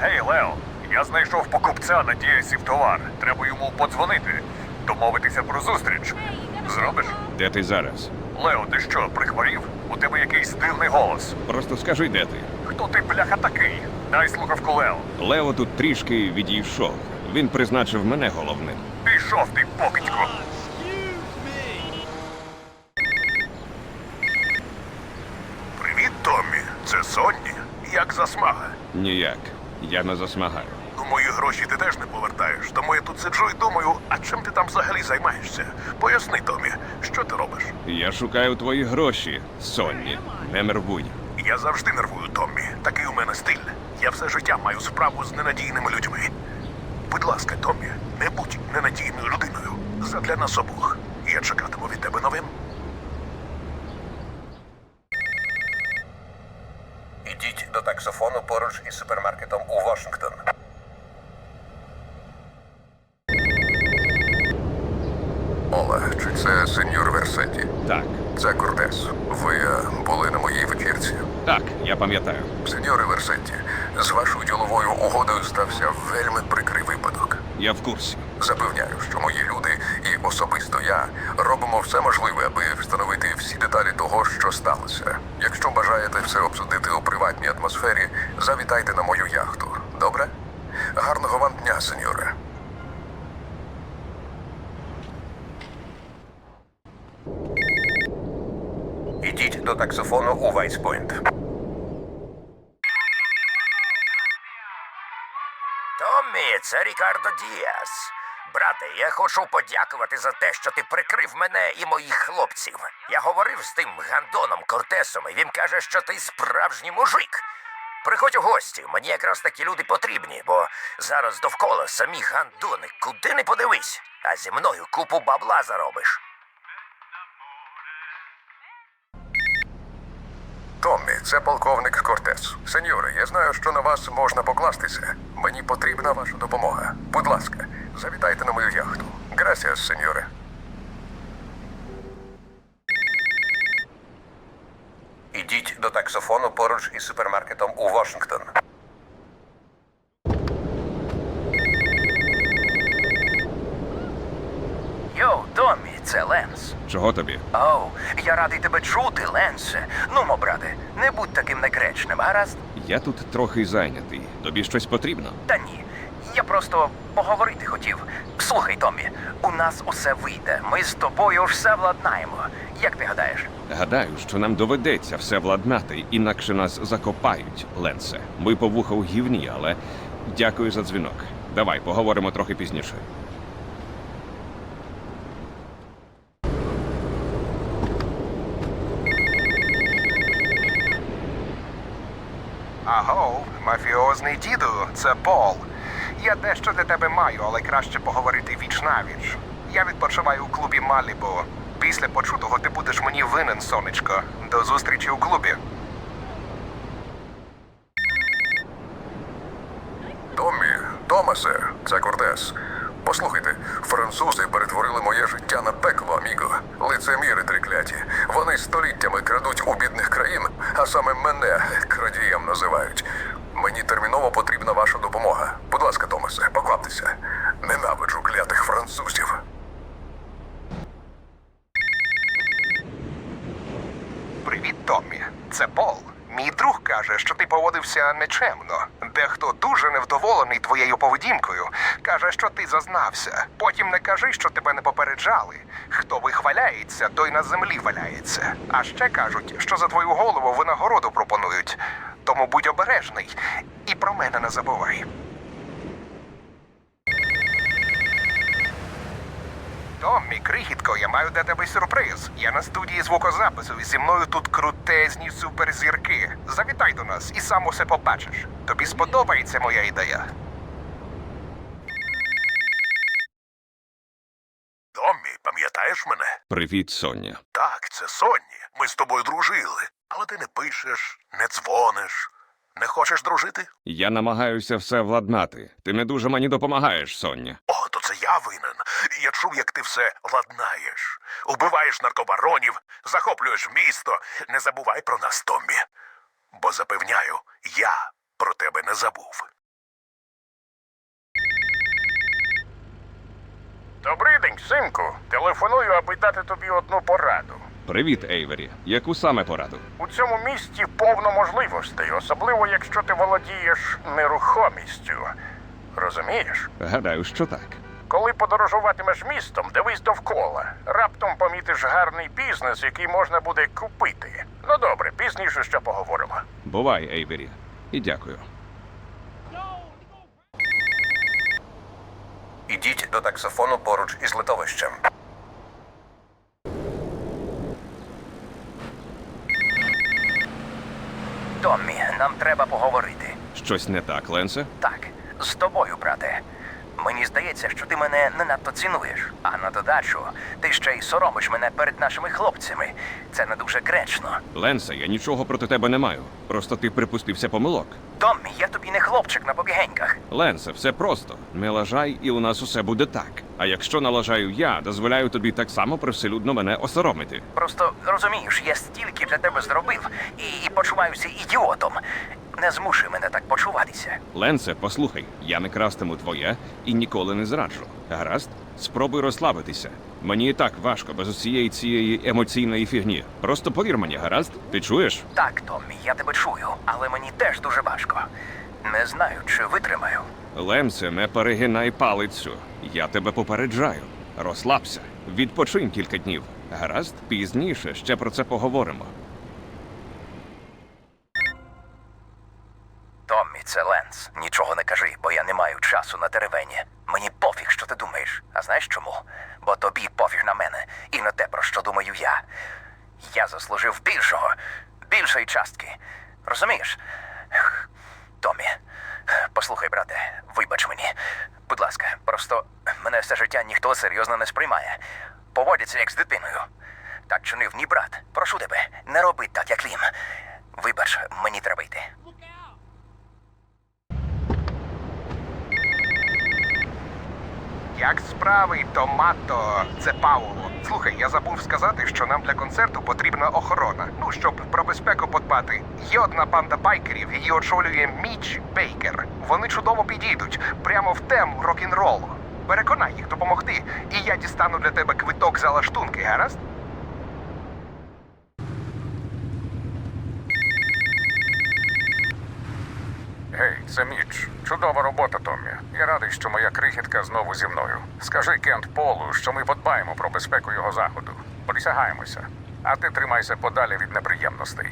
Гей, Лео, я знайшов покупця на дієсів товар. Треба йому подзвонити. Домовитися про зустріч. Зробиш? Де ти зараз? Лео, ти що, прихворів? У тебе якийсь дивний голос. Просто скажи, де ти. Хто ти, бляха, такий? Дай слухавку Лео. Лео тут трішки відійшов. Він призначив мене головним. Пішов ти, покидько. Привіт, Томмі. Це Сонні. Як засмага? Ніяк. Я не засмагаю. Ну, мої гроші ти теж не повертаєш, тому я тут сиджу і думаю, а чим ти там взагалі займаєшся? Поясни, Томі, що ти робиш? Я шукаю твої гроші, Сонні. Не нервуй. Я завжди нервую, Томмі. Такий у мене стиль. Я все життя маю справу з ненадійними людьми. Будь ласка, Томмі, не будь ненадійною людиною. Задля нас обох. Я чекатиму від тебе новин. Ідіть до таксофону поруч із супермаркетом у Вашингтон. Олег, чи це сеньор Версеті? Так, Це кордес. Ви е, були на моїй вечірці. так, я пам'ятаю. Сеньоре Версеті, з вашою діловою угодою стався вельми прикрий випадок. Я в курсі. Запевняю, що мої люди і особисто я робимо все можливе, аби встановити всі деталі того, що сталося. Якщо бажаєте все обсудити у приватній атмосфері, завітайте на мою яхту. Добре? Гарного вам дня, сеньоре. Ідіть до таксофону у Вайспойнт. Томмі, це Рікардо Діас. Брате, я хочу подякувати за те, що ти прикрив мене і моїх хлопців. Я говорив з тим гандоном Кортесом, і він каже, що ти справжній мужик. Приходь у гості, мені якраз такі люди потрібні, бо зараз довкола самі гандони, куди не подивись, а зі мною купу бабла заробиш. Це полковник Кортес. Сеньоре, я знаю, що на вас можна покластися. Мені потрібна ваша допомога. Будь ласка, завітайте на мою яхту. Грасіас, сеньоре. Ідіть до таксофону поруч із супермаркетом у Вашингтон. Йоу, Томмі, це Ленс. Чого тобі? Оу, я радий тебе чути, Ленсе. Нумо, брате, не будь таким негречним, гаразд? Я тут трохи зайнятий. Тобі щось потрібно? Та ні. Я просто поговорити хотів. Слухай, Томмі, у нас усе вийде. Ми з тобою все владнаємо. Як ти гадаєш? Гадаю, що нам доведеться все владнати, інакше нас закопають, Ленсе. Ми по вуха у гівні, але дякую за дзвінок. Давай поговоримо трохи пізніше. Аго, мафіозний діду, це Пол. Я дещо для тебе маю, але краще поговорити віч навіч. Я відпочиваю у клубі Малібу. Після почутого ти будеш мені винен, сонечко. До зустрічі у клубі. Томмі, Томасе, це Кортес. Послухайте, французи перетворили моє життя на пекло, аміго. Лицеміри трикляті. Вони століттями крадуть у бідних країн, а саме мене крадієм називають. Мені терміново потрібна ваша допомога. Будь ласка, Томасе, покваптеся. Ненавиджу клятих французів. Привіт, Томмі. Це Пол. Мій друг каже, що ти поводився нечемно. Дехто дуже невдоволений твоєю поведінкою. Каже, що ти зазнався. Потім не кажи, що тебе не попереджали. Хто вихваляється, той на землі валяється. А ще кажуть, що за твою голову винагороду пропонують. Тому будь обережний і про мене не забувай. Томмі, крихітко, я маю для тебе сюрприз. Я на студії звукозапису і зі мною тут крутезні суперзірки. Завітай до нас і сам усе побачиш. Тобі сподобається моя ідея. Томмі, пам'ятаєш мене? Привіт, Соня. Так, це Сонні. Ми з тобою дружили. Але ти не пишеш, не дзвониш. Не хочеш дружити? Я намагаюся все владнати. Ти не дуже мені допомагаєш, соня. О, то це я винен. Я чув, як ти все владнаєш. Убиваєш наркобаронів, захоплюєш місто. Не забувай про нас, Томмі. Бо запевняю, я про тебе не забув. Добрий день, синку. Телефоную, аби дати тобі одну пораду. Привіт, Ейвері. Яку саме пораду? У цьому місті повно можливостей, особливо якщо ти володієш нерухомістю. Розумієш? Гадаю, що так. Коли подорожуватимеш містом, дивись довкола. Раптом помітиш гарний бізнес, який можна буде купити. Ну добре, пізніше ще поговоримо. Бувай, Ейвері. І дякую. Ідіть до таксофону поруч із литовищем. Томмі, нам треба поговорити. Щось не так, Ленсе? Так, з тобою, брате. Мені здається, що ти мене не надто цінуєш. А на додачу, ти ще й соромиш мене перед нашими хлопцями. Це не дуже гречно. Ленсе, я нічого проти тебе не маю. Просто ти припустився помилок. Томмі, я тобі не хлопчик на побігеньках. Ленсе, все просто. Не лажай, і у нас усе буде так. А якщо налажаю я, дозволяю тобі так само привселюдно мене осоромити. Просто розумієш, я стільки для тебе зробив і, і почуваюся ідіотом. Не змушуй мене так почуватися. Ленсе, послухай, я не крастиму твоє і ніколи не зраджу. Гаразд? Спробуй розслабитися. Мені і так важко без усієї цієї емоційної фігні. Просто повір мені, гаразд? Ти чуєш? Так, Томмі, я тебе чую, але мені теж дуже важко. Не знаю, чи витримаю. Ленсе, не перегинай палицю. Я тебе попереджаю. Розслабся. Відпочинь кілька днів. Гаразд, пізніше ще про це поговоримо. Томмі, це Ленс. Нічого не кажи, бо я не маю часу на теревені. Мені пофіг, що ти думаєш. А знаєш чому? Бо тобі пофіг на мене і на те, про що думаю я. Я заслужив більшого, більшої частки. Розумієш? Томмі, послухай, брате, вибач мені. Будь ласка, просто мене все життя ніхто серйозно не сприймає. Поводяться як з дитиною. Так чинив мій брат. Прошу тебе, не роби так, як він. Вибач, мені треба йти. Як справи, Томато? Це Пауло. Слухай, я забув сказати, що нам для концерту потрібна охорона. Ну, щоб про безпеку подбати. Є одна банда байкерів, її очолює Міч Бейкер. Вони чудово підійдуть прямо в тему рок-н-ролу. Переконай їх допомогти, і я дістану для тебе квиток за лаштунки, гаразд? Гей, це Міч. Чудова робота, Томмі. Я радий, що моя крихітка знову зі мною. Скажи Кент Полу, що ми подбаємо про безпеку його заходу. Присягаємося. А ти тримайся подалі від неприємностей.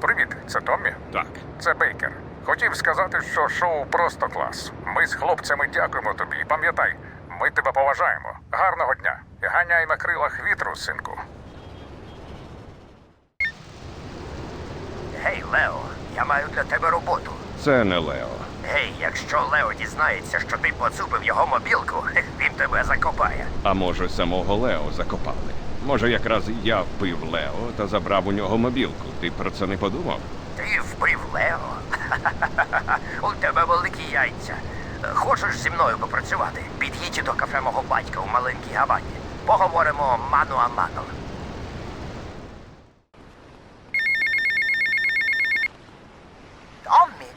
Привіт, це Томмі? Так. Це Бейкер. Хотів сказати, що шоу просто клас. Ми з хлопцями дякуємо тобі. Пам'ятай, ми тебе поважаємо. Гарного дня. Ганяй на крилах вітру, синку. Гей, Лео, я маю для тебе роботу. Це не Лео. Гей, якщо Лео дізнається, що ти поцупив його мобілку, він тебе закопає. А може, самого Лео закопали? Може, якраз я вбив Лео та забрав у нього мобілку. Ти про це не подумав? Ти вбив Лео? У тебе великі яйця. Хочеш зі мною попрацювати? Під'їдь до кафе мого батька у маленькій Гавані. Поговоримо ману а ману. Томмі,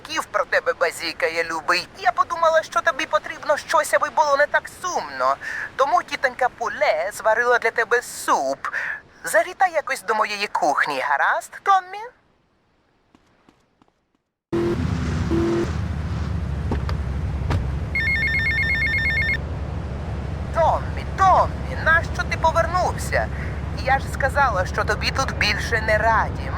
купа про тебе базікає, любий. Я подумала, що тобі потрібно щось, аби було не так сумно. Тому тітонька Пуле зварила для тебе суп. Завітай якось до моєї кухні, гаразд, Томмі? Томмі, Томмі, нащо ти повернувся? Я ж сказала, що тобі тут більше не раді.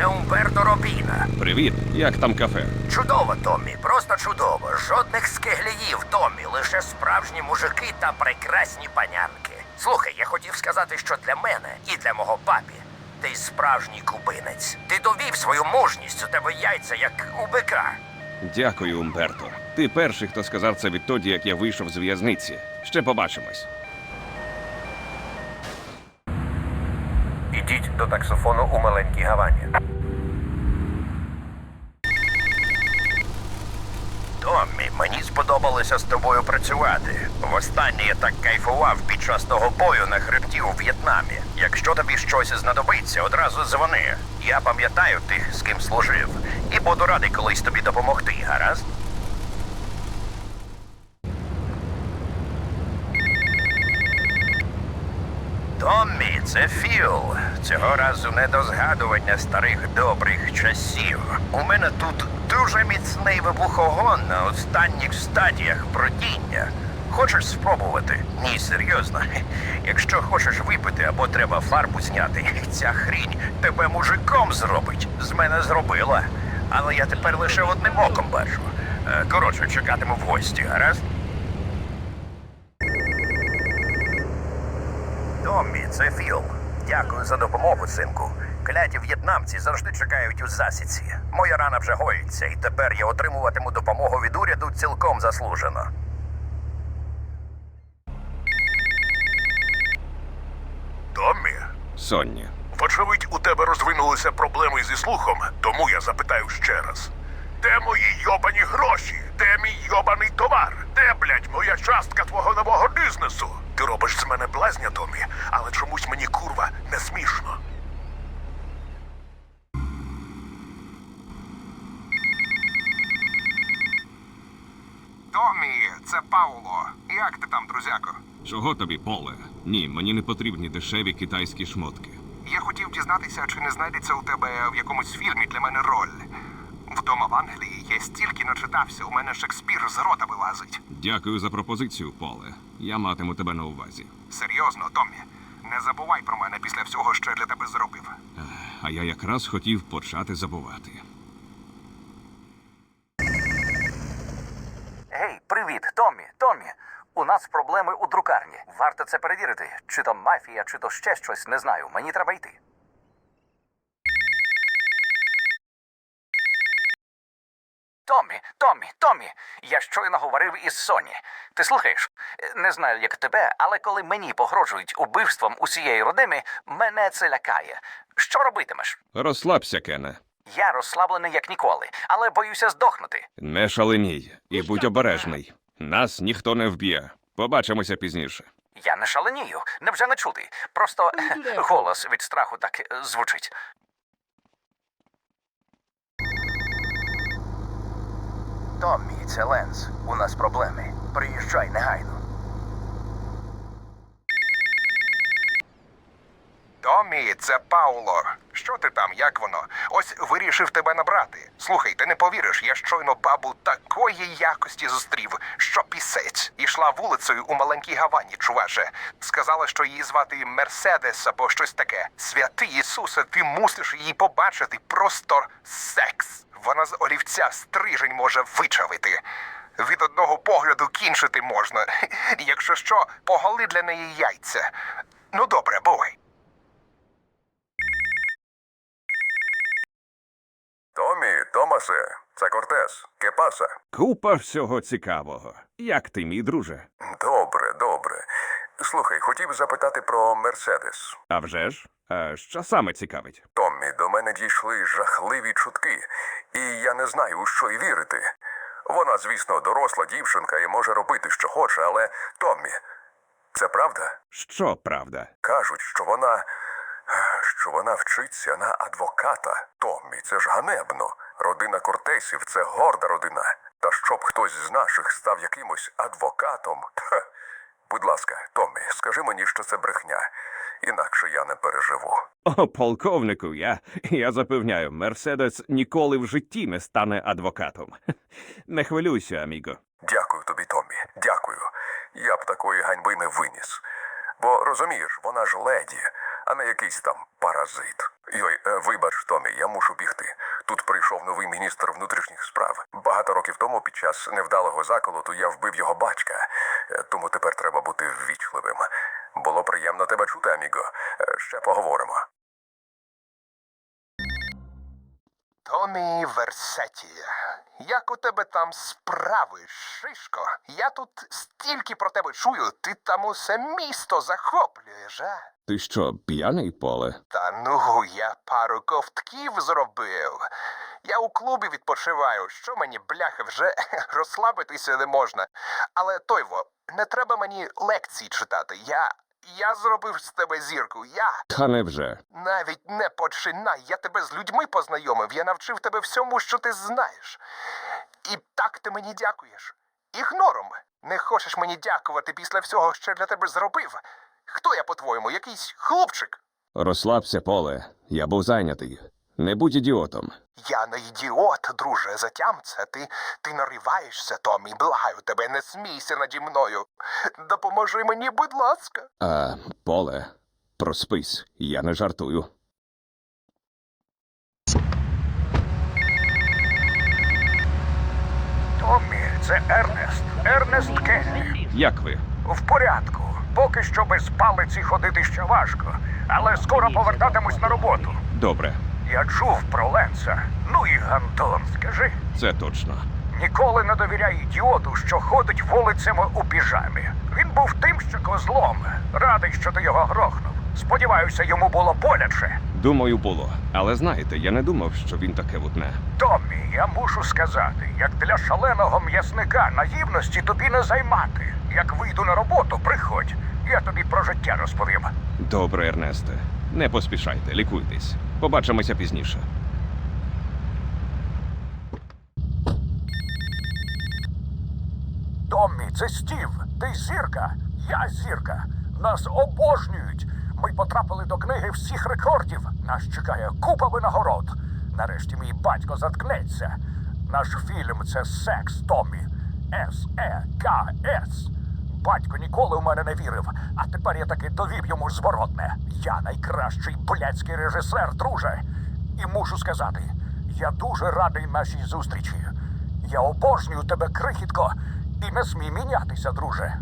Це Умберто Робіна. Привіт, як там кафе? Чудово, Томмі, просто чудово. Жодних скигліїв, Томмі, лише справжні мужики та прекрасні панянки. Слухай, я хотів сказати, що для мене і для мого папі ти справжній кубинець. Ти довів свою мужність, у тебе яйця, як у бика. Дякую, Умберто. Ти перший, хто сказав це відтоді, як я вийшов з в'язниці. Ще побачимось. Ідіть до таксофону у маленькій Гавані. Томмі, Томмі, мені сподобалося з тобою працювати. Востаннє я так кайфував під час того бою на хребті у В'єтнамі. Якщо тобі щось знадобиться, одразу дзвони. Я пам'ятаю тих, з ким служив, і буду радий колись тобі допомогти, гаразд? Томмі, це Філ. Цього разу не до згадування старих добрих часів. У мене тут дуже міцний вибухогон на останніх стадіях бродіння. Хочеш спробувати? Ні, серйозно. Якщо хочеш випити або треба фарбу зняти, ця хрінь тебе мужиком зробить. З мене зробила. Але я тепер лише одним оком бачу. Е, Коротше, чекатиму в гості, гаразд? Томмі, це Філ. Дякую за допомогу, синку. Кляті в'єтнамці завжди чекають у засідці. Моя рана вже гоїться, і тепер я отримуватиму допомогу від уряду цілком заслужено. Томмі, Сонні. вочевидь, у тебе розвинулися проблеми зі слухом, тому я запитаю ще раз. Де мої йобані гроші? Де мій йобаний товар? Де, блядь, моя частка твого нового бізнесу? Ти робиш з мене блазня, Томі, але чомусь мені курва не смішно. Томі, це Пауло. Як ти там, друзяко? Чого тобі, поле? Ні, мені не потрібні дешеві китайські шмотки. Я хотів дізнатися, чи не знайдеться у тебе в якомусь фільмі для мене роль. Вдома в Англії я стільки начитався, у мене Шекспір з рота вилазить. Дякую за пропозицію, поле. Я матиму тебе на увазі. Серйозно, Томмі. не забувай про мене після всього, що я для тебе зробив. А я якраз хотів почати забувати. Гей, привіт, Томмі, Томмі. У нас проблеми у друкарні. Варто це перевірити. Чи то мафія, чи то ще щось, не знаю. Мені треба йти. Томмі, Томмі, Томмі, я щойно говорив із Соні. Ти слухаєш? Не знаю, як тебе, але коли мені погрожують убивством усієї родини, мене це лякає. Що робитимеш? Розслабся, Кене. Я розслаблений як ніколи, але боюся здохнути. Не шаленій і будь обережний. Нас ніхто не вб'є. Побачимося пізніше. Я не шаленію. Невже не чути? Просто голос від страху так е, Томмі, це Ленс. У нас проблеми. Приїжджай негайно. Томі, це Пауло. Що ти там, як воно? Ось вирішив тебе набрати. Слухай, ти не повіриш, я щойно бабу такої якості зустрів, що пісець. Ішла вулицею у маленькій Гавані, чуваше. Сказала, що її звати Мерседес або щось таке. Святий Ісусе, ти мусиш її побачити. Просто секс. Вона з олівця стрижень може вичавити. Від одного погляду кінчити можна. Якщо що, поголи для неї яйця. Ну добре, бувай. Томі, це Кортес. Кепаса. Купа всього цікавого. Як ти, мій друже? Добре, добре. Слухай, хотів запитати про Мерседес. А вже ж? А що саме цікавить? Томмі, до мене дійшли жахливі чутки, і я не знаю, у що й вірити. Вона, звісно, доросла дівчинка і може робити, що хоче, але Томмі, це правда? Що правда? Кажуть, що вона. що вона вчиться на адвоката. Томмі, це ж ганебно. Родина Кортесів це горда родина. Та щоб хтось з наших став якимось адвокатом. Тх. Будь ласка, Томмі, скажи мені, що це брехня, інакше я не переживу. О, полковнику, я, я запевняю, Мерседес ніколи в житті не стане адвокатом. Не хвилюйся, аміго. Дякую тобі, Томмі. Дякую. Я б такої ганьби не виніс. Бо розумієш, вона ж леді, а не якийсь там паразит. Йой, е, вибач, Томмі, я мушу бігти. Тут прийшов новий міністр внутрішніх справ. Багато років тому, під час невдалого заколоту, я вбив його батька, Е, тому тепер треба бути ввічливим. Було приємно тебе чути, аміго. Е, Ще поговоримо. Томі Версеті. Як у тебе там справи, Шишко? Я тут стільки про тебе чую, ти там усе місто захоплюєш, а? Ти що, п'яний поле? Та ну, я пару ковтків зробив. Я у клубі відпочиваю, що мені, бляха, вже розслабитися не можна. Але тойво, не треба мені лекції читати. Я. Я зробив з тебе зірку. Я Та невже. навіть не починай. Я тебе з людьми познайомив. Я навчив тебе всьому, що ти знаєш. І так ти мені дякуєш. Ігнором. Не хочеш мені дякувати після всього, що для тебе зробив. Хто я, по-твоєму, якийсь хлопчик? Розслабся, поле. Я був зайнятий. Не будь ідіотом. Я не ідіот, друже, затям це. Ти, ти нариваєшся, Томі, благаю тебе, не смійся наді мною. Допоможи мені, будь ласка. А, поле, проспись, я не жартую. Томмі, це Ернест. Ернест Кенні. Як ви? В порядку. Поки що без палиці ходити ще важко, але скоро повертатимусь на роботу. Добре, Я чув про Ленса. Ну і Гантон, скажи. це точно. Ніколи не довіряй ідіоту, що ходить вулицями у піжамі. Він був тим, що козлом. Радий, що ти його грохнув. Сподіваюся, йому було боляче. Думаю, було. Але знаєте, я не думав, що він таке вутне. Томмі, я мушу сказати, як для шаленого м'ясника наївності тобі не займати. Як вийду на роботу, приходь. Я тобі про життя розповім. Добре, Ернесте. Не поспішайте, лікуйтесь. Побачимося пізніше. Томмі, це Стів. Ти зірка. Я зірка. Нас обожнюють. Ми потрапили до книги всіх рекордів. Нас чекає купа винагород. Нарешті мій батько заткнеться. Наш фільм це секс Томмі. С-Е-К-С. Батько ніколи в мене не вірив, а тепер я таки довів йому зворотне. Я найкращий блядський режисер, друже. І мушу сказати, я дуже радий нашій зустрічі. Я обожнюю тебе, крихітко, і не смій мінятися, друже.